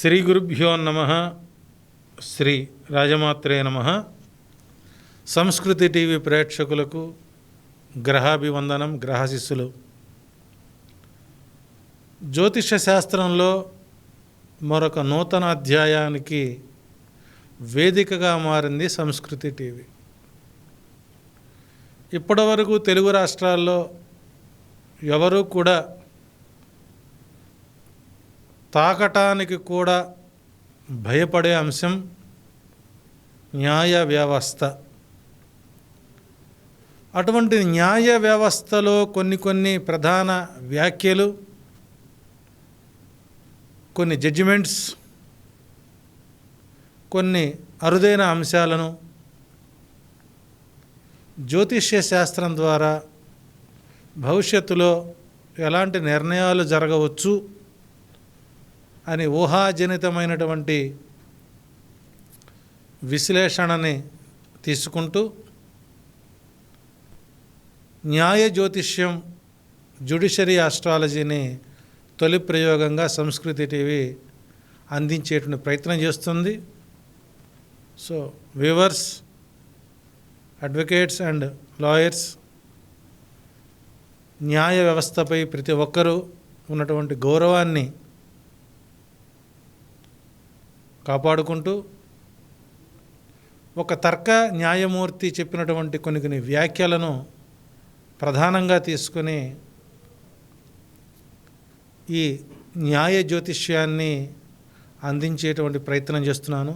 శ్రీ గురుభ్యో నమ శ్రీ రాజమాత్రే నమ. సంస్కృతి టీవీ ప్రేక్షకులకు గ్రహాభివందనం గ్రహశిస్సులు జ్యోతిష శాస్త్రంలో మరొక నూతన అధ్యాయానికి వేదికగా మారింది సంస్కృతి టీవీ. ఇప్పటివరకు తెలుగు రాష్ట్రాల్లో ఎవరూ కూడా తాకటానికి కూడా భయపడే అంశం న్యాయ వ్యవస్థ. అటువంటి న్యాయ వ్యవస్థలో కొన్ని కొన్ని ప్రధాన వ్యాఖ్యలు కొన్ని జడ్జిమెంట్స్ కొన్ని అరుదైన అంశాలను జ్యోతిష్య శాస్త్రం ద్వారా భవిష్యత్తులో ఎలాంటి నిర్ణయాలు జరగవచ్చు అని ఊహాజనితమైనటువంటి విశ్లేషణని తీసుకుంటూ న్యాయ జ్యోతిష్యం జుడిషరీ ఆస్ట్రాలజీని తొలి ప్రయోగంగా సంస్కృతి టీవీ అందించేటువంటి ప్రయత్నం చేస్తుంది. So viewers advocates and lawyers న్యాయ వ్యవస్థపై ప్రతి ఒక్కరూ ఉన్నటువంటి గౌరవాన్ని కాపాడుకుంటూ ఒక తర్క న్యాయమూర్తి చెప్పినటువంటి కొన్ని కొన్ని వ్యాఖ్యలను ప్రధానంగా తీసుకుని ఈ న్యాయ జ్యోతిష్యాన్ని అందించేటువంటి ప్రయత్నం చేస్తున్నాను.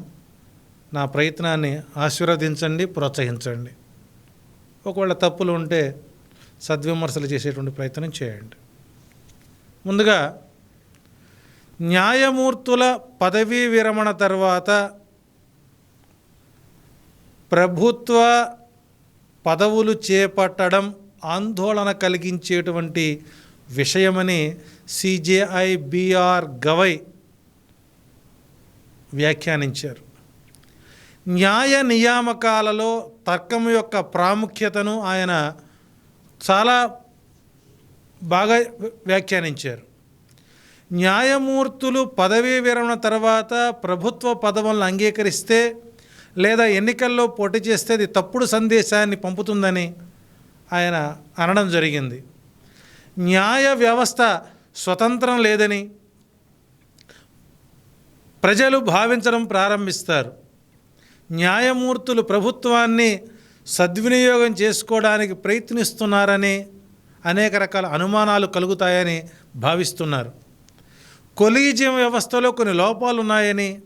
నా ప్రయత్నాన్ని ఆశీర్వదించండి ప్రోత్సహించండి. ఒకవేళ తప్పులు ఉంటే సద్విమర్శలు చేసేటువంటి ప్రయత్నం చేయండి. ముందుగా న్యాయమూర్తుల పదవీ విరమణ తర్వాత ప్రభుత్వ పదవులు చేపట్టడం ఆందోళన కలిగించేటువంటి విషయమని సిజేఐ బిఆర్ గవై వ్యాఖ్యానించారు. న్యాయ నియామకాలలో తర్కం యొక్క ప్రాముఖ్యతను ఆయన చాలా బాగా వ్యాఖ్యానించారు. న్యాయమూర్తులు పదవీ విరమణ తర్వాత ప్రభుత్వ పదవులను అంగీకరిస్తే లేదా ఎన్నికల్లో పోటీ చేస్తే అది తప్పుడు సందేశాన్ని పంపుతుందని ఆయన అనడం జరిగింది. న్యాయ వ్యవస్థ స్వతంత్రం లేదని ప్రజలు భావించడం ప్రారంభిస్తారు. న్యాయమూర్తులు ప్రభుత్వాన్ని సద్వినియోగం చేసుకోవడానికి ప్రయత్నిస్తున్నారని అనేక రకాల అనుమానాలు కలుగుతాయని భావిస్తున్నారు. కొలీజియం వ్యవస్థలో కొన్ని లోపాలు ఉన్నాయని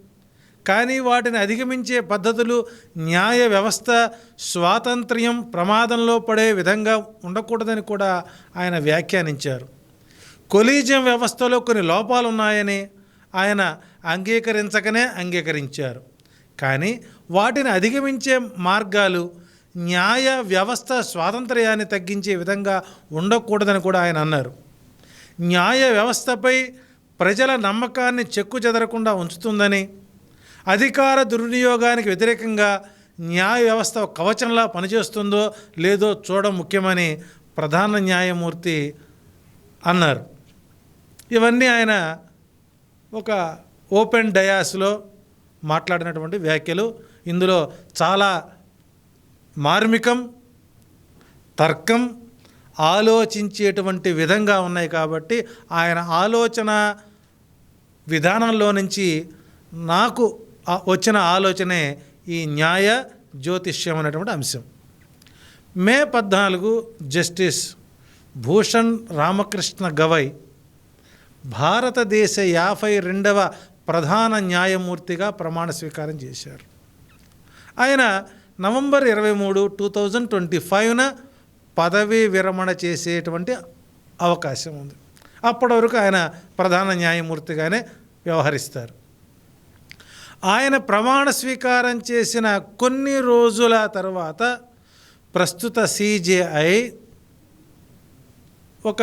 కానీ వాటిని అధిగమించే పద్ధతులు న్యాయ వ్యవస్థ స్వాతంత్ర్యం ప్రమాదంలో పడే విధంగా ఉండకూడదని కూడా ఆయన వ్యాఖ్యానించారు. కొలీజియం వ్యవస్థలో కొన్ని లోపాలు ఉన్నాయని ఆయన అంగీకరించకనే అంగీకరించారు. కానీ వాటిని అధిగమించే మార్గాలు న్యాయ వ్యవస్థ స్వాతంత్ర్యాన్ని తగ్గించే విధంగా ఉండకూడదని కూడా ఆయన అన్నారు. న్యాయ వ్యవస్థపై ప్రజల నమ్మకాన్ని చెక్కు చెదరకుండా ఉంచుతుందని అధికార దుర్వినియోగానికి వ్యతిరేకంగా న్యాయ వ్యవస్థ కవచంలా పనిచేస్తుందో లేదో చూడడం ముఖ్యమని ప్రధాన న్యాయమూర్తి అన్నారు. ఇవన్నీ ఆయన ఒక ఓపెన్ డయాస్లో మాట్లాడినటువంటి వ్యాఖ్యలు. ఇందులో చాలా మార్మికం తర్కం ఆలోచించేటువంటి విధంగా ఉన్నాయి కాబట్టి ఆయన ఆలోచన విధానంలో నుంచి నాకు వచ్చిన ఆలోచనే ఈ న్యాయ జ్యోతిష్యం అనేటువంటి అంశం. మే పద్నాలుగు జస్టిస్ భూషణ్ రామకృష్ణ గవై భారతదేశ యాభై రెండవ ప్రధాన న్యాయమూర్తిగా ప్రమాణ స్వీకారం చేశారు. ఆయన నవంబర్ ఇరవై మూడు టూ థౌజండ్ ట్వంటీ ఫైవ్న పదవీ విరమణ చేసేటువంటి అవకాశం ఉంది. అప్పటి వరకు ఆయన ప్రధాన న్యాయమూర్తిగానే వ్యవహరిస్తారు. ఆయన ప్రమాణ స్వీకారం చేసిన కొన్ని రోజుల తర్వాత ప్రస్తుత సిజేఐ ఒక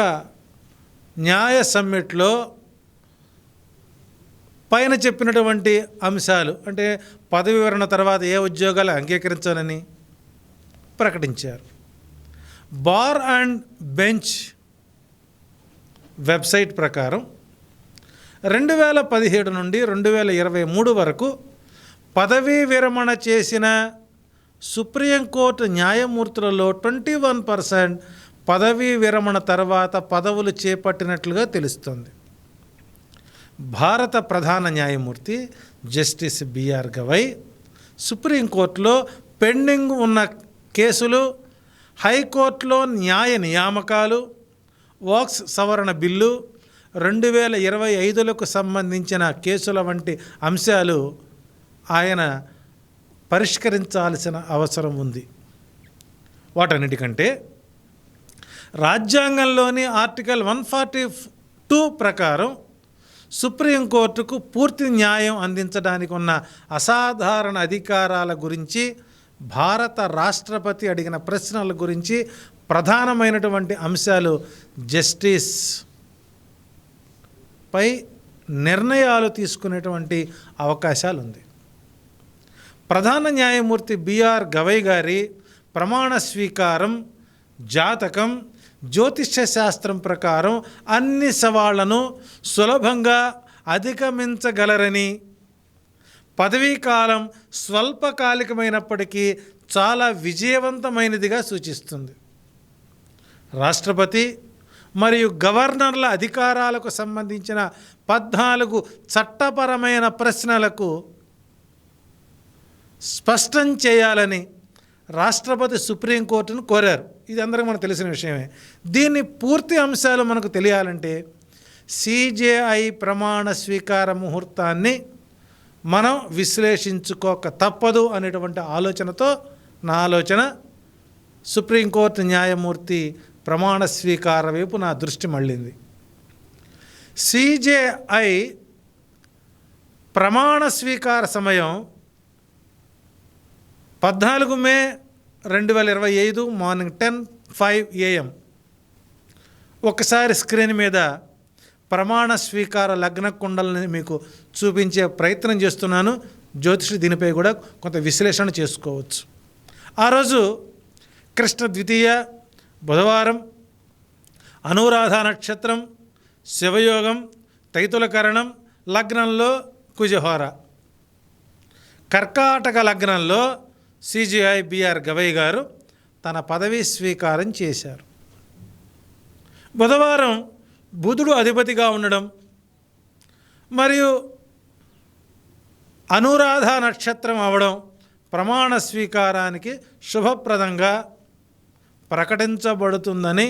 న్యాయ సమ్మిట్లో పైన చెప్పినటువంటి అంశాలు అంటే పదవి వివరణ తర్వాత ఏ ఉద్యోగాలు అంగీకరించాలని ప్రకటించారు. బార్ అండ్ బెంచ్ వెబ్సైట్ ప్రకారం రెండు వేల పదిహేడు నుండి రెండు వేల ఇరవై మూడు వరకు పదవీ విరమణ చేసిన సుప్రీంకోర్టు న్యాయమూర్తులలో ట్వంటీ వన్ పర్సెంట్ పదవీ విరమణ తర్వాత పదవులు చేపట్టినట్లుగా తెలుస్తుంది. భారత ప్రధాన న్యాయమూర్తి జస్టిస్ బిఆర్ గవై సుప్రీంకోర్టులో పెండింగ్ ఉన్న కేసులు హైకోర్టులో న్యాయ నియామకాలు వాక్స్ సవరణ బిల్లు రెండు వేల ఇరవై ఐదులకు సంబంధించిన కేసుల వంటి అంశాలు ఆయన పరిష్కరించాల్సిన అవసరం ఉంది. వాటన్నిటికంటే రాజ్యాంగంలోని ఆర్టికల్ వన్ ఫార్టీ టూ ప్రకారం సుప్రీంకోర్టుకు పూర్తి న్యాయం అందించడానికి ఉన్న అసాధారణ అధికారాల గురించి భారత రాష్ట్రపతి అడిగిన ప్రశ్నల గురించి ప్రధానమైనటువంటి అంశాలు జస్టిస్ పై నిర్ణయాలు తీసుకునేటువంటి అవకాశాలు ఉంది ప్రధాన న్యాయమూర్తి బిఆర్ గవై గారి ప్రమాణ స్వీకారం జాతకం జ్యోతిష్య శాస్త్రం ప్రకారం అన్ని సవాళ్ళను సులభంగా అధిగమించగలరని పదవీకాలం స్వల్పకాలికమైనప్పటికీ చాలా విజయవంతమైనదిగా సూచిస్తుంది. రాష్ట్రపతి మరియు గవర్నర్ల అధికారాలకు సంబంధించిన పద్నాలుగు చట్టపరమైన ప్రశ్నలకు స్పష్టం చేయాలని రాష్ట్రపతి సుప్రీంకోర్టును కోరారు. ఇది అందరికీ మనకు తెలిసిన విషయమే. దీన్ని పూర్తి అంశాలు మనకు తెలియాలంటే సిజేఐ ప్రమాణ స్వీకార ముహూర్తాన్ని మనం విశ్లేషించుకోక తప్పదు అనేటువంటి ఆలోచనతో నా ఆలోచన సుప్రీంకోర్టు న్యాయమూర్తి ప్రమాణ స్వీకార వైపు నా దృష్టి మళ్ళింది. సిజేఐ ప్రమాణ స్వీకార సమయం పద్నాలుగు మే రెండు వేల ఇరవై ఐదు మార్నింగ్ టెన్ ఫైవ్ ఏఎం. ఒకసారి స్క్రీన్ మీద ప్రమాణ స్వీకార లగ్న కుండలని మీకు చూపించే ప్రయత్నం చేస్తున్నాను. జ్యోతిషి దీనిపై కూడా కొంత విశ్లేషణ చేసుకోవచ్చు. ఆ రోజు కృష్ణ ద్వితీయ బుధవారం అనురాధ నక్షత్రం శివయోగం తైతులకరణం లగ్నంలో కుజహోర. కర్కాటక లగ్నంలో సిజిఐ బిఆర్ గవై గారు తన పదవీ స్వీకారం చేశారు. బుధవారం బుధుడు అధిపతిగా ఉండడం మరియు అనురాధ నక్షత్రం అవడం ప్రమాణ స్వీకారానికి శుభప్రదంగా ప్రకటించబడుతుందని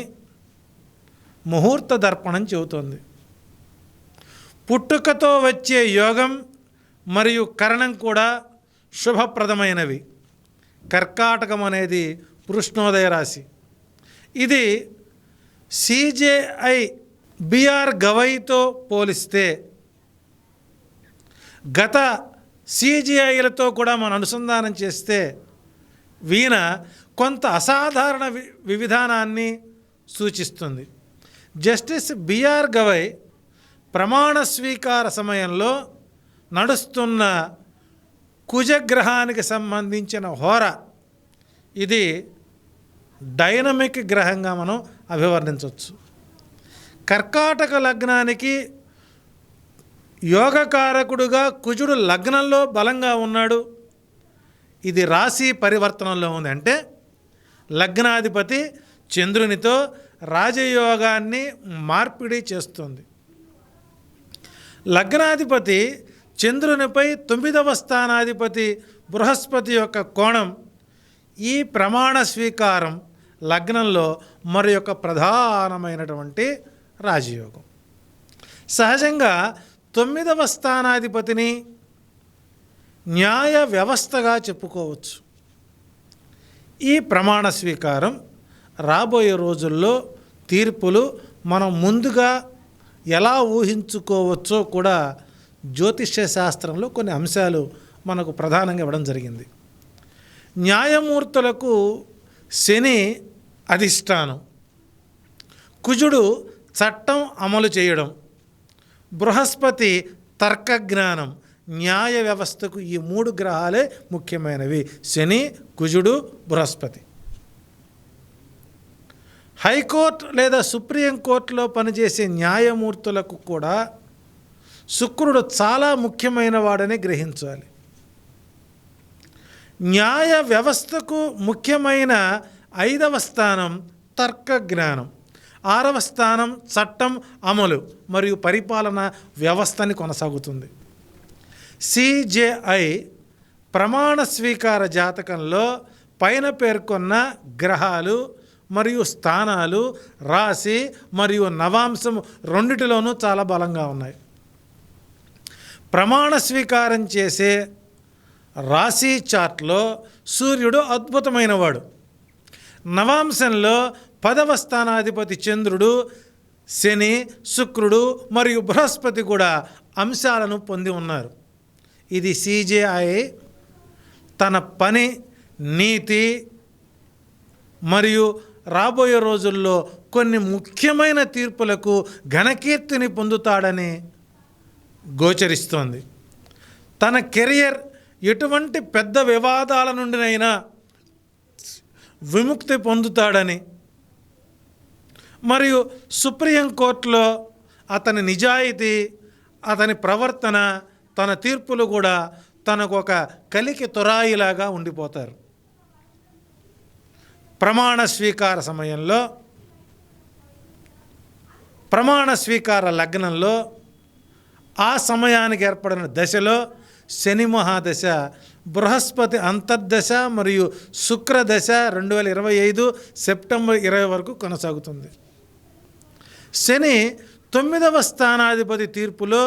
ముహూర్త దర్పణం చెబుతోంది. పుట్టుకతో వచ్చే యోగం మరియు కరణం కూడా శుభప్రదమైనవి. కర్కాటకం అనేది కృష్ణోదయ రాశి. ఇది సిజేఐ బిఆర్ గవైతో పోలిస్తే గత సిజిఐలతో కూడా మనం అనుసంధానం చేస్తే వీణ కొంత అసాధారణ వి వివిధానాన్ని సూచిస్తుంది. జస్టిస్ బిఆర్ గవై ప్రమాణ స్వీకార సమయంలో నడుస్తున్న కుజగ్రహానికి సంబంధించిన హోర ఇది డైనమిక్ గ్రహంగా మనం అభివర్ణించవచ్చు. కర్కాటక లగ్నానికి యోగకారకుడుగా కుజుడు లగ్నంలో బలంగా ఉన్నాడు. ఇది రాశి పరివర్తనంలో ఉంది. అంటే లగ్నాధిపతి చంద్రునితో రాజయోగాన్ని మార్పిడి చేస్తుంది. లగ్నాధిపతి చంద్రునిపై తొమ్మిదవ స్థానాధిపతి బృహస్పతి యొక్క కోణం ఈ ప్రమాణ స్వీకారం లగ్నంలో మరి యొక్క ప్రధానమైనటువంటి రాజయోగం. సహజంగా తొమ్మిదవ స్థానాధిపతిని న్యాయ వ్యవస్థగా చెప్పుకోవచ్చు. ఈ ప్రమాణ స్వీకారం రాబోయే రోజుల్లో తీర్పులు మనం ముందుగా ఎలా ఊహించుకోవచ్చో కూడా జ్యోతిష్య శాస్త్రంలో కొన్ని అంశాలు మనకు ప్రధానంగా ఇవ్వడం జరిగింది. న్యాయమూర్తులకు శని అధిష్టానం కుజుడు చట్టం అమలు చేయడం బృహస్పతి తర్కజ్ఞానం న్యాయ వ్యవస్థకు ఈ మూడు గ్రహాలే ముఖ్యమైనవి. శని కుజుడు బృహస్పతి. హైకోర్టు లేదా సుప్రీం కోర్టులో పనిచేసే న్యాయమూర్తులకు కూడా శుక్రుడు చాలా ముఖ్యమైన వాడని గ్రహించాలి. న్యాయ వ్యవస్థకు ముఖ్యమైన ఐదవ స్థానం తర్క జ్ఞానం ఆరవ స్థానం చట్టం అమలు మరియు పరిపాలన వ్యవస్థని కొనసాగుతుంది. సిజేఐ ప్రమాణ స్వీకార జాతకంలో పైన పేర్కొన్న గ్రహాలు మరియు స్థానాలు రాశి మరియు నవాంశం రెండిటిలోనూ చాలా బలంగా ఉన్నాయి. ప్రమాణ స్వీకారం చేసే రాశి చార్ట్లో సూర్యుడు అద్భుతమైనవాడు. నవాంశంలో పదవ స్థానాధిపతి చంద్రుడు శని శుక్రుడు మరియు బృహస్పతి కూడా అంశాలను పొంది ఉన్నారు. ఇది సిజేఐ తన పని నీతి మరియు రాబోయే రోజుల్లో కొన్ని ముఖ్యమైన తీర్పులకు ఘనకీర్తిని పొందుతాడని గోచరిస్తోంది. తన కెరియర్ ఎటువంటి పెద్ద వివాదాల నుండినైనా విముక్తి పొందుతాడని మరియు సుప్రీంకోర్టులో అతని నిజాయితీ అతని ప్రవర్తన తన తీర్పులు కూడా తనకు ఒక కలికి తురాయిలాగా ఉండిపోతారు. ప్రమాణ స్వీకార సమయంలో ప్రమాణ స్వీకార లగ్నంలో ఆ సమయానికి ఏర్పడిన దశలో శని మహాదశ బృహస్పతి అంతర్దశ మరియు శుక్రదశ రెండు వేల ఇరవై ఐదు సెప్టెంబర్ ఇరవై వరకు కొనసాగుతుంది. శని తొమ్మిదవ స్థానాధిపతి తీర్పులో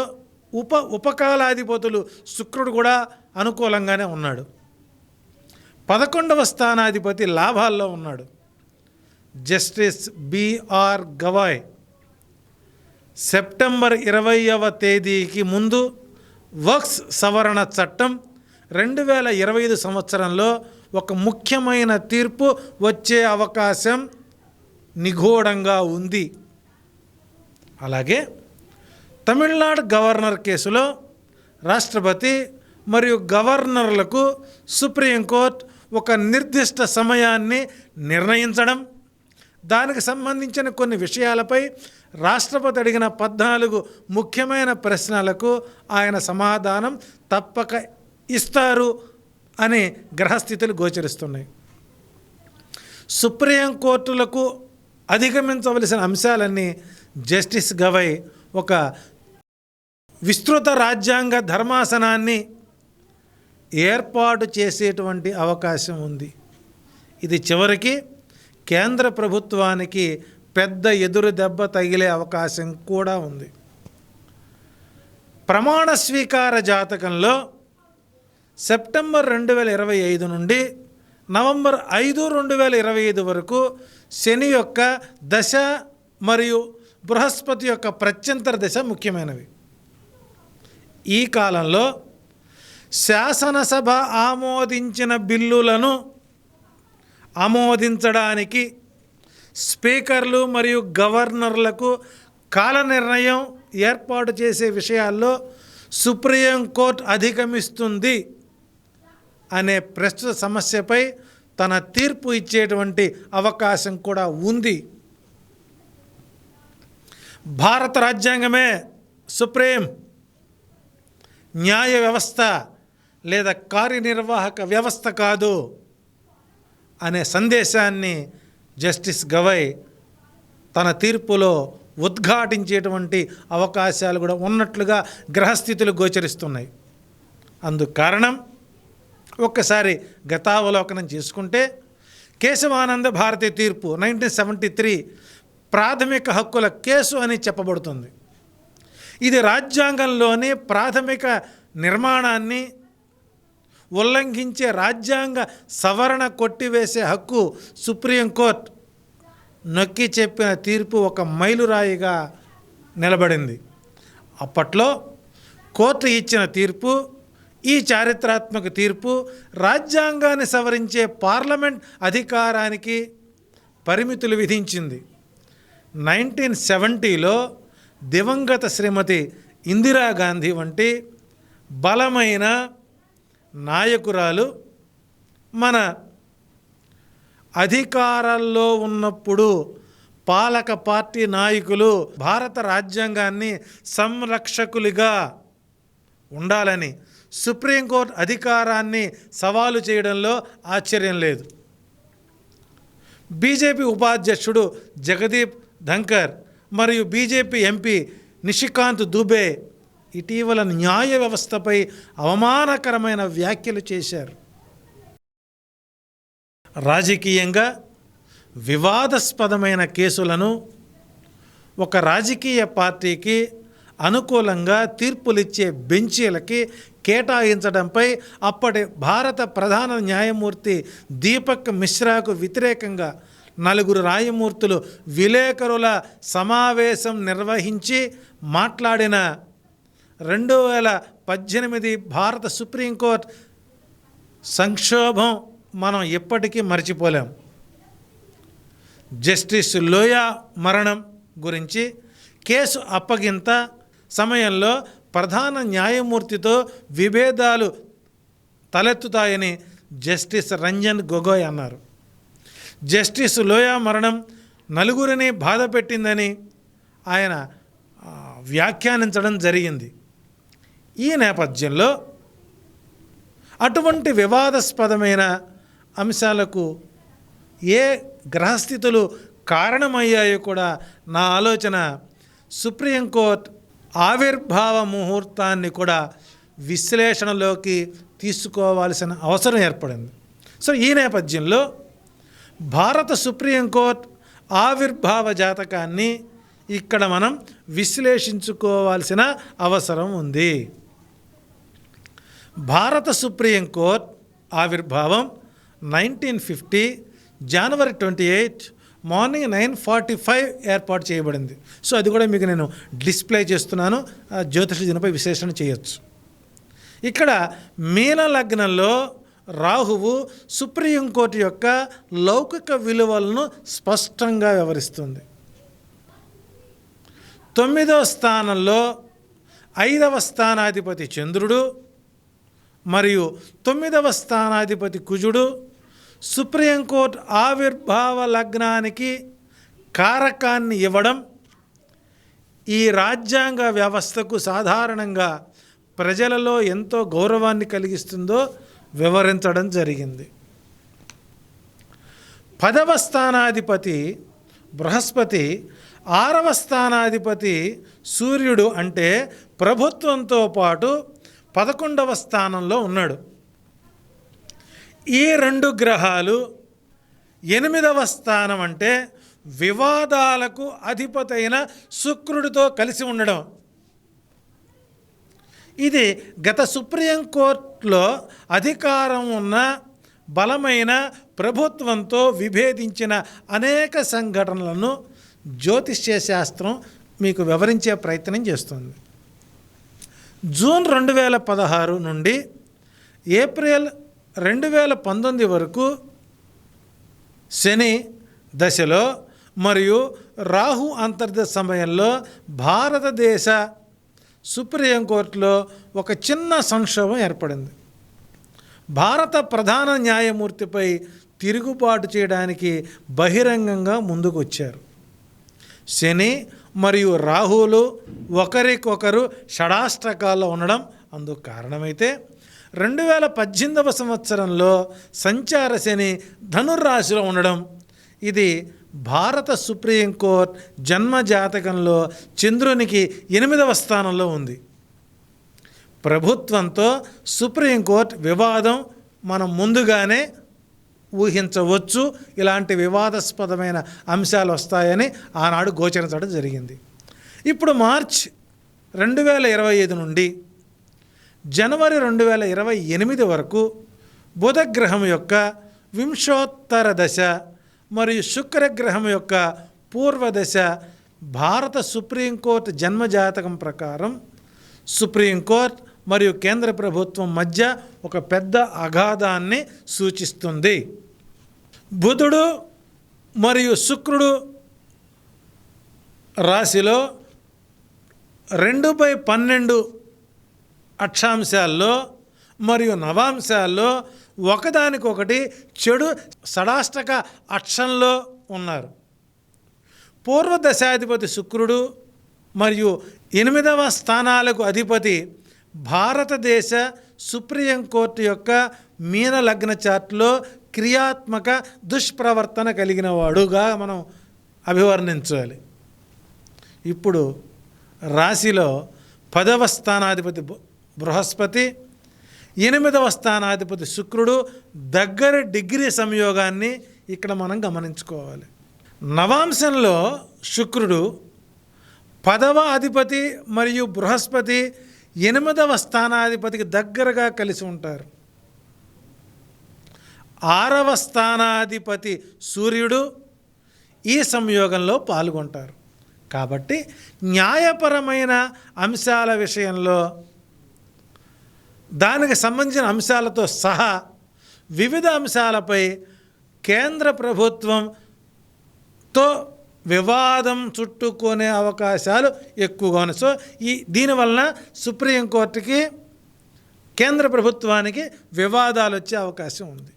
ఉప ఉపకాలాధిపతులు శుక్రుడు కూడా అనుకూలంగానే ఉన్నాడు. పదకొండవ స్థానాధిపతి లాభాల్లో ఉన్నాడు. జస్టిస్ బిఆర్ గవాయ్ సెప్టెంబర్ ఇరవైవ తేదీకి ముందు వర్క్స్ సవరణ చట్టం రెండు వేల ఇరవై ఐదు సంవత్సరంలో ఒక ముఖ్యమైన తీర్పు వచ్చే అవకాశం నిగూఢంగా ఉంది. అలాగే తమిళనాడు గవర్నర్ కేసులో రాష్ట్రపతి మరియు గవర్నర్లకు సుప్రీంకోర్టు ఒక నిర్దిష్ట సమయాన్ని నిర్ణయించడం దానికి సంబంధించిన కొన్ని విషయాలపై రాష్ట్రపతి అడిగిన పద్నాలుగు ముఖ్యమైన ప్రశ్నలకు ఆయన సమాధానం తప్పక ఇస్తారు అనే గ్రహస్థితులు గోచరిస్తున్నాయి. సుప్రీంకోర్టులకు అధిగమించవలసిన అంశాలన్నీ జస్టిస్ గవై ఒక విస్తృత రాజ్యాంగ ధర్మాసనాన్ని ఏర్పాటు చేసేటువంటి అవకాశం ఉంది. ఇది చివరికి కేంద్ర ప్రభుత్వానికి పెద్ద ఎదురు దెబ్బ తగిలే అవకాశం కూడా ఉంది. ప్రమాణ స్వీకార జాతకంలో సెప్టెంబర్ రెండు వేల ఇరవై ఐదు నుండి నవంబర్ ఐదు రెండు వేల ఇరవై ఐదు వరకు శని యొక్క దశ మరియు బృహస్పతి యొక్క ప్రత్యంతర దశ ముఖ్యమైనవి. ఈ కాలంలో శాసనసభ ఆమోదించిన బిల్లులను ఆమోదించడానికి స్పీకర్లు మరియు గవర్నర్లకు కాల నిర్ణయం ఏర్పాటు చేసే విషయాల్లో సుప్రీంకోర్టు అధిగమిస్తుంది అనే ప్రస్తుత సమస్యపై తన తీర్పు ఇచ్చేటువంటి అవకాశం కూడా ఉంది. భారత రాజ్యాంగమే సుప్రీం న్యాయ వ్యవస్థ లేదా కార్యనిర్వాహక వ్యవస్థ కాదు అనే సందేశాన్ని జస్టిస్ గవై తన తీర్పులో ఉద్ఘాటించేటువంటి అవకాశాలు కూడా ఉన్నట్లుగా గ్రహస్థితులు గోచరిస్తున్నాయి. అందుకు కారణం ఒక్కసారి గతావలోకనం చేసుకుంటే కేశవానంద భారతి తీర్పు నైన్టీన్ సెవెంటీ త్రీ ప్రాథమిక హక్కుల కేసు అని చెప్పబడుతుంది. ఇది రాజ్యాంగంలోని ప్రాథమిక నిర్మాణాన్ని ఉల్లంఘించే రాజ్యాంగ సవరణ కొట్టివేసే హక్కు సుప్రీంకోర్టు నొక్కి చెప్పిన తీర్పు ఒక మైలురాయిగా నిలబడింది. అప్పట్లో కోర్టు ఇచ్చిన తీర్పు ఈ చారిత్రాత్మక తీర్పు రాజ్యాంగాన్ని సవరించే పార్లమెంట్ అధికారానికి పరిమితులు విధించింది. నైన్టీన్ సెవెంటీలో దివంగత శ్రీమతి ఇందిరాగాంధీ వంటి బలమైన నాయకురాలు మన అధికారాల్లో ఉన్నప్పుడు పాలక పార్టీ నాయకులు భారత రాజ్యాంగాన్ని సంరక్షకులుగా ఉండాలని సుప్రీంకోర్టు అధికారాన్ని సవాలు చేయడంలో ఆశ్చర్యం లేదు. బీజేపీ ఉపాధ్యక్షుడు జగదీప్ ధంకర్ మరియు బీజేపీ ఎంపీ నిషికాంత్ దుబే ఇటీవల న్యాయ వ్యవస్థపై అవమానకరమైన వ్యాఖ్యలు చేశారు. రాజకీయంగా వివాదాస్పదమైన కేసులను ఒక రాజకీయ పార్టీకి అనుకూలంగా తీర్పులిచ్చే బెంచీలకి కేటాయించడంపై అప్పటి భారత ప్రధాన న్యాయమూర్తి దీపక్ మిశ్రాకు వ్యతిరేకంగా నలుగురు రాయమూర్తులు విలేకరుల సమావేశం నిర్వహించి మాట్లాడిన రెండు వేల పద్దెనిమిది భారత సుప్రీంకోర్టు సంక్షోభం మనం ఎప్పటికీ మర్చిపోలేం. జస్టిస్ లోయా మరణం గురించి కేసు అప్పగింత సమయంలో ప్రధాన న్యాయమూర్తితో విభేదాలు తలెత్తుతాయని జస్టిస్ రంజన్ గొగోయ్ అన్నారు. జస్టిస్ లోయా మరణం నలుగురిని బాధ పెట్టిందని ఆయన వ్యాఖ్యానించడం జరిగింది. ఈ నేపథ్యంలో అటువంటి వివాదాస్పదమైన అంశాలకు ఏ గ్రహస్థితులు కారణమయ్యాయో కూడా నా ఆలోచన సుప్రీంకోర్టు ఆవిర్భావ ముహూర్తాన్ని కూడా విశ్లేషణలోకి తీసుకోవాల్సిన అవసరం ఏర్పడింది. సో ఈ నేపథ్యంలో భారత సుప్రీంకోర్టు ఆవిర్భావ జాతకాన్ని ఇక్కడ మనం విశ్లేషించుకోవాల్సిన అవసరం ఉంది. భారత సుప్రీంకోర్టు ఆవిర్భావం nineteen fifty January twenty eight morning nine forty five ఏర్పాటు చేయబడింది. సో అది కూడా మీకు నేను డిస్ప్లే చేస్తున్నాను. ఆ జ్యోతిష దినపై విశ్లేషణ చేయొచ్చు. ఇక్కడ మీన లగ్నంలో రాహువు సుప్రీంకోర్టు యొక్క లౌకిక విలువలను స్పష్టంగా వివరిస్తుంది. తొమ్మిదవ స్థానంలో ఐదవ స్థానాధిపతి చంద్రుడు మరియు తొమ్మిదవ స్థానాధిపతి కుజుడు సుప్రీంకోర్టు ఆవిర్భావ లగ్నానికి కారకాన్ని ఇవ్వడం ఈ రాజ్యాంగ వ్యవస్థకు సాధారణంగా ప్రజలలో ఎంతో గౌరవాన్ని కలిగిస్తుందో వివరించడం జరిగింది. పదవ స్థానాధిపతి బృహస్పతి ఆరవ స్థానాధిపతి సూర్యుడు అంటే ప్రభుత్వంతో పాటు పదకొండవ స్థానంలో ఉన్నాడు. ఈ రెండు గ్రహాలు ఎనిమిదవ స్థానం అంటే వివాదాలకు అధిపతైన శుక్రుడితో కలిసి ఉండడం. ఇది గత సుప్రీంకోర్టులో అధికారం ఉన్న బలమైన ప్రభుత్వంతో విభేదించిన అనేక సంఘటనలను జ్యోతిష్య శాస్త్రం మీకు వివరించే ప్రయత్నం చేస్తుంది. జూన్ రెండు వేల పదహారు నుండి ఏప్రిల్ రెండు వేల పంతొమ్మిది వరకు శని దశలో మరియు రాహు అంతర్దశ సమయంలో భారతదేశ సుప్రీంకోర్టులో ఒక చిన్న సంక్షోభం ఏర్పడింది. భారత ప్రధాన న్యాయమూర్తిపై తిరుగుబాటు చేయడానికి బహిరంగంగా ముందుకు వచ్చారు శని మరియు రాహులు ఒకరికొకరు షడాష్టకాల్లో ఉండడం అందుకు కారణమైతే రెండు వేల పద్దెనిమిదవ సంవత్సరంలో సంచార శని ధనుర్రాశిలో ఉండడం. ఇది భారత సుప్రీంకోర్టు జన్మ జాతకంలో చంద్రునికి ఎనిమిదవ స్థానంలో ఉంది. ప్రభుత్వంతో సుప్రీంకోర్టు వివాదం మనం ముందుగానే ఊహించవచ్చు. ఇలాంటి వివాదాస్పదమైన అంశాలు వస్తాయని ఆనాడు గోచరించడం జరిగింది. ఇప్పుడు మార్చ్ రెండు వేల ఇరవై ఐదు నుండి జనవరి రెండు వేల ఇరవై ఎనిమిది వరకు బుధగ్రహం యొక్క వింశోత్తర దశ మరియు శుక్రగ్రహం యొక్క పూర్వదశ భారత సుప్రీంకోర్టు జన్మజాతకం ప్రకారం సుప్రీంకోర్టు మరియు కేంద్ర ప్రభుత్వం మధ్య ఒక పెద్ద అగాధాన్ని సూచిస్తుంది. బుధుడు మరియు శుక్రుడు రాశిలో రెండు బై పన్నెండు అక్షాంశాల్లో మరియు నవాంశాల్లో ఒకదానికొకటి చెడు షడాష్టక అక్షంలో ఉన్నారు. పూర్వదశాధిపతి శుక్రుడు మరియు ఎనిమిదవ స్థానాలకు అధిపతి భారతదేశ సుప్రీం కోర్టు యొక్క మీన లగ్న చార్ట్లో క్రియాత్మక దుష్ప్రవర్తన కలిగిన వాడుగా మనం అభివర్ణించాలి. ఇప్పుడు రాశిలో పదవ స్థానాధిపతి బృహస్పతి ఎనిమిదవ స్థానాధిపతి శుక్రుడు దగ్గర డిగ్రీ సంయోగాన్ని ఇక్కడ మనం గమనించుకోవాలి. నవాంశంలో శుక్రుడు పదవ అధిపతి మరియు బృహస్పతి ఎనిమిదవ స్థానాధిపతికి దగ్గరగా కలిసి ఉంటారు. ఆరవ స్థానాధిపతి సూర్యుడు ఈ సంయోగంలో పాల్గొంటారు. కాబట్టి న్యాయపరమైన అంశాల విషయంలో దానికి సంబంధించిన అంశాలతో సహా వివిధ అంశాలపై కేంద్ర ప్రభుత్వంతో వివాదం చుట్టుకునే అవకాశాలు ఎక్కువగా ఉన్నాయి. సో ఈ దీనివలన సుప్రీంకోర్టుకి కేంద్ర ప్రభుత్వానికి వివాదాలు వచ్చే అవకాశం ఉంది.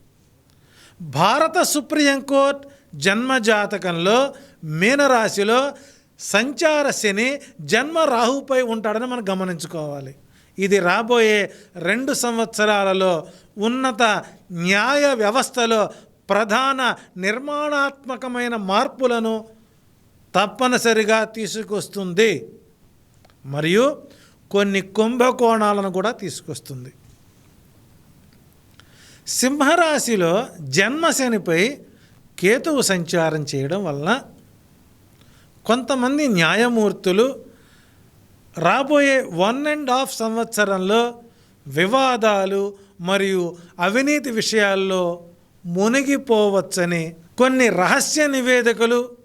భారత సుప్రీంకోర్టు జన్మ జాతకంలో మీనరాశిలో సంచార శని జన్మ రాహుపై ఉంటాడని మనం గమనించుకోవాలి. ఇది రాబోయే రెండు సంవత్సరాలలో ఉన్నత న్యాయ వ్యవస్థలో ప్రధాన నిర్మాణాత్మకమైన మార్పులను తప్పనిసరిగా తీసుకొస్తుంది. మరియు కొన్ని కుంభకోణాలను కూడా తీసుకొస్తుంది. సింహరాశిలో జన్మశనిపై కేతువు సంచారం చేయడం వలన కొంతమంది న్యాయమూర్తులు రాబోయే వన్ అండ్ హాఫ్ సంవత్సరంలో వివాదాలు మరియు అవినీతి విషయాల్లో మునిగిపోవచ్చని కొన్ని రహస్య నివేదికలు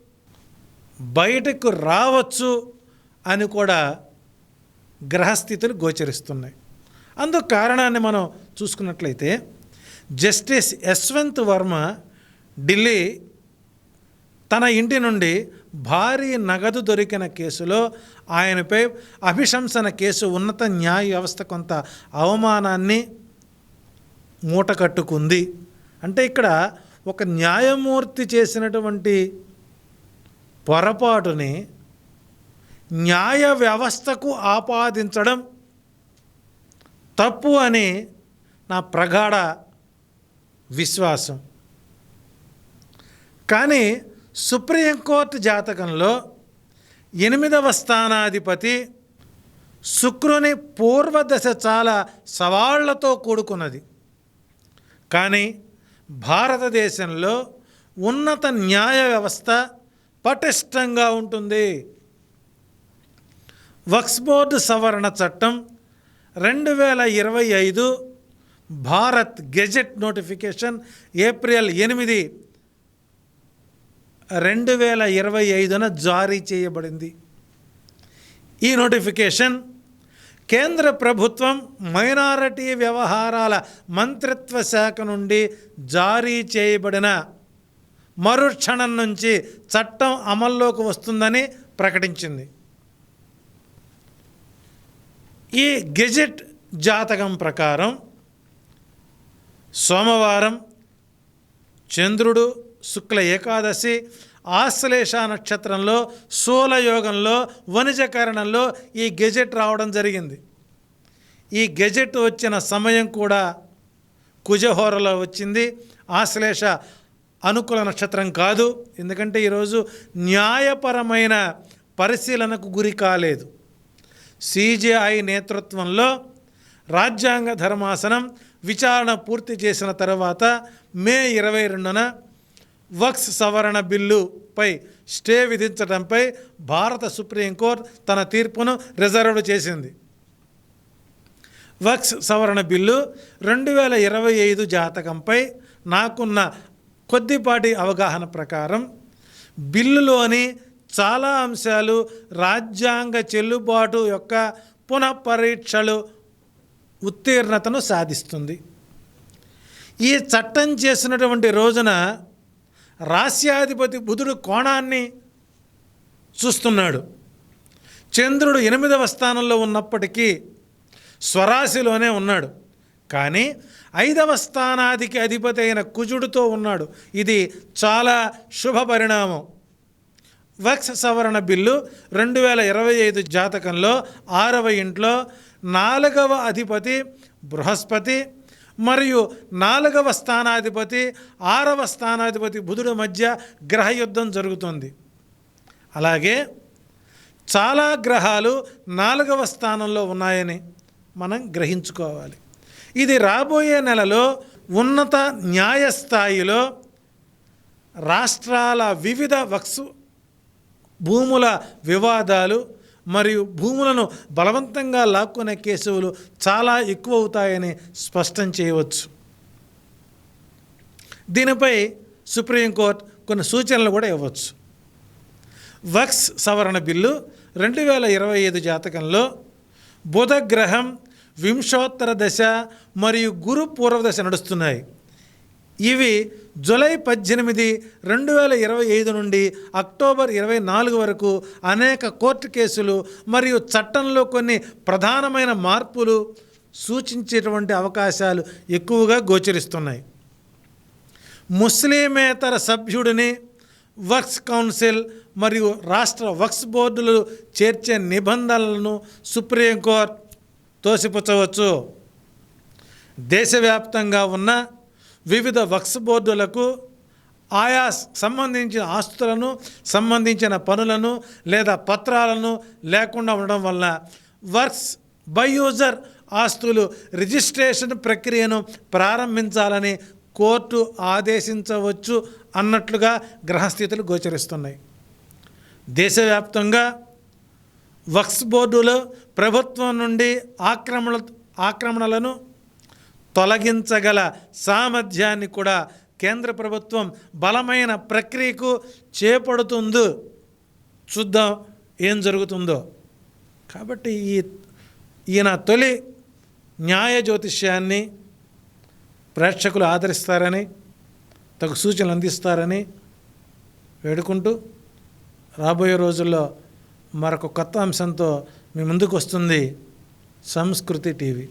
బయటకు రావచ్చు అని కూడా గ్రహస్థితులు గోచరిస్తున్నాయి. అందుకు కారణాన్ని మనం చూసుకున్నట్లయితే జస్టిస్ యశ్వంత్ వర్మ ఢిల్లీ తన ఇంటి నుండి భారీ నగదు దొరికిన కేసులో ఆయనపై అభిశంసన కేసు ఉన్నత న్యాయ వ్యవస్థ కొంత అవమానాన్ని మూటకట్టుకుంది. అంటే ఇక్కడ ఒక న్యాయమూర్తి చేసినటువంటి పొరపాటుని న్యాయ వ్యవస్థకు ఆపాదించడం తప్పు అని నా ప్రగాఢ విశ్వాసం. కానీ సుప్రీంకోర్టు జాతకంలో ఎనిమిదవ స్థానాధిపతి శుక్రుని పూర్వదశ చాలా సవాళ్ళతో కూడుకున్నది. కానీ భారతదేశంలో ఉన్నత న్యాయ వ్యవస్థ పటిష్టంగా ఉంటుంది. వక్స్ బోర్డు సవరణ చట్టం రెండు వేల ఇరవై ఐదు భారత్ గెజెట్ నోటిఫికేషన్ ఏప్రిల్ ఎనిమిది రెండు వేల ఇరవై ఐదున జారీ చేయబడింది. ఈ నోటిఫికేషన్ కేంద్ర ప్రభుత్వం మైనారిటీ వ్యవహారాల మంత్రిత్వ శాఖ నుండి జారీ చేయబడిన మరుక్షణం నుంచి చట్టం అమల్లోకి వస్తుందని ప్రకటించింది. ఈ గెజెట్ జాతకం ప్రకారం సోమవారం చంద్రుడు శుక్ల ఏకాదశి ఆశ్లేష నక్షత్రంలో శూలయోగంలో వనిజకరణంలో ఈ గెజెట్ రావడం జరిగింది. ఈ గెజెట్ వచ్చిన సమయం కూడా కుజహోరలో వచ్చింది. ఆశ్లేష అనుకూల నక్షత్రం కాదు. ఎందుకంటే ఈరోజు న్యాయపరమైన పరిశీలనకు గురి కాలేదు. సిజేఐ నేతృత్వంలో రాజ్యాంగ ధర్మాసనం విచారణ పూర్తి చేసిన తర్వాత మే ఇరవై రెండున వక్స్ సవరణ బిల్లుపై స్టే విధించడంపై భారత సుప్రీంకోర్టు తన తీర్పును రిజర్వ్ చేసింది. వక్స్ సవరణ బిల్లు రెండు వేల ఇరవై ఐదు జాతకంపై నాకున్న కొద్దిపాటి అవగాహన ప్రకారం బిల్లులోని చాలా అంశాలు రాజ్యాంగ చెల్లుబాటు యొక్క పునఃపరీక్షలు ఉత్తీర్ణతను సాధిస్తుంది. ఈ చట్టం చేసినటువంటి రోజున రాస్యాధిపతి బుధుడు కోణాన్ని చూస్తున్నాడు. చంద్రుడు ఎనిమిదవ స్థానంలో ఉన్నప్పటికీ స్వరాశిలోనే ఉన్నాడు. కానీ ఐదవ స్థానాధికి అధిపతి అయిన కుజుడితో ఉన్నాడు. ఇది చాలా శుభ పరిణామం. వక్స్ సవరణ బిల్లు రెండు వేల ఇరవై ఐదు జాతకంలో ఆరవ ఇంట్లో నాలుగవ అధిపతి బృహస్పతి మరియు నాలుగవ స్థానాధిపతి ఆరవ స్థానాధిపతి బుధుడు మధ్య గ్రహయుద్ధం జరుగుతుంది. అలాగే చాలా గ్రహాలు నాలుగవ స్థానంలో ఉన్నాయని మనం గ్రహించుకోవాలి. ఇది రాబోయే నెలలో ఉన్నత న్యాయస్థాయిలో రాష్ట్రాల వివిధ వక్సు భూముల వివాదాలు మరియు భూములను బలవంతంగా లాక్కునే కేసులు చాలా ఎక్కువ అవుతాయని స్పష్టం చేయవచ్చు. దీనిపై సుప్రీంకోర్టు కొన్ని సూచనలు కూడా ఇవ్వచ్చు. వక్స్ సవరణ బిల్లు రెండు వేల ఇరవై ఐదు జాతకంలో బుధగ్రహం వింశోత్తర దశ మరియు గురు పూర్వదశ నడుస్తున్నాయి. ఇవి జులై పద్దెనిమిది రెండు వేల ఇరవై ఐదు నుండి అక్టోబర్ ఇరవై నాలుగు వరకు అనేక కోర్టు కేసులు మరియు చట్టంలో కొన్ని ప్రధానమైన మార్పులు సూచించేటువంటి అవకాశాలు ఎక్కువగా గోచరిస్తున్నాయి. ముస్లిమేతర సభ్యుడిని వర్క్స్ కౌన్సిల్ మరియు రాష్ట్ర వక్స్ బోర్డులు చేర్చే నిబంధనలను సుప్రీంకోర్టు తోసిపుచ్చవచ్చు. దేశవ్యాప్తంగా ఉన్న వివిధ వక్స్ బోర్డులకు ఆయా సంబంధించిన ఆస్తులను సంబంధించిన పనులను లేదా పత్రాలను లేకుండా ఉండడం వల్ల వర్క్స్ బై యూజర్ ఆస్తులు రిజిస్ట్రేషన్ ప్రక్రియను ప్రారంభించాలని కోర్టు ఆదేశించవచ్చు అన్నట్లుగా గ్రహస్థితులు గోచరిస్తున్నాయి. దేశవ్యాప్తంగా వక్స్ బోర్డులో ప్రభుత్వం నుండి ఆక్రమణ ఆక్రమణలను తొలగించగల సామర్థ్యాన్ని కూడా కేంద్ర ప్రభుత్వం బలమైన ప్రక్రియకు చేపడుతుందో. చూద్దాం ఏం జరుగుతుందో. కాబట్టి ఈ ఈయన తొలి న్యాయ జ్యోతిష్యాన్ని ప్రేక్షకులు ఆదరిస్తారని తగు సూచనలు అందిస్తారని వేడుకుంటూ రాబోయే రోజుల్లో మరొక కొత్త అంశంతో మీ ముందుకు వస్తుంది సంస్కృతి టీవీ.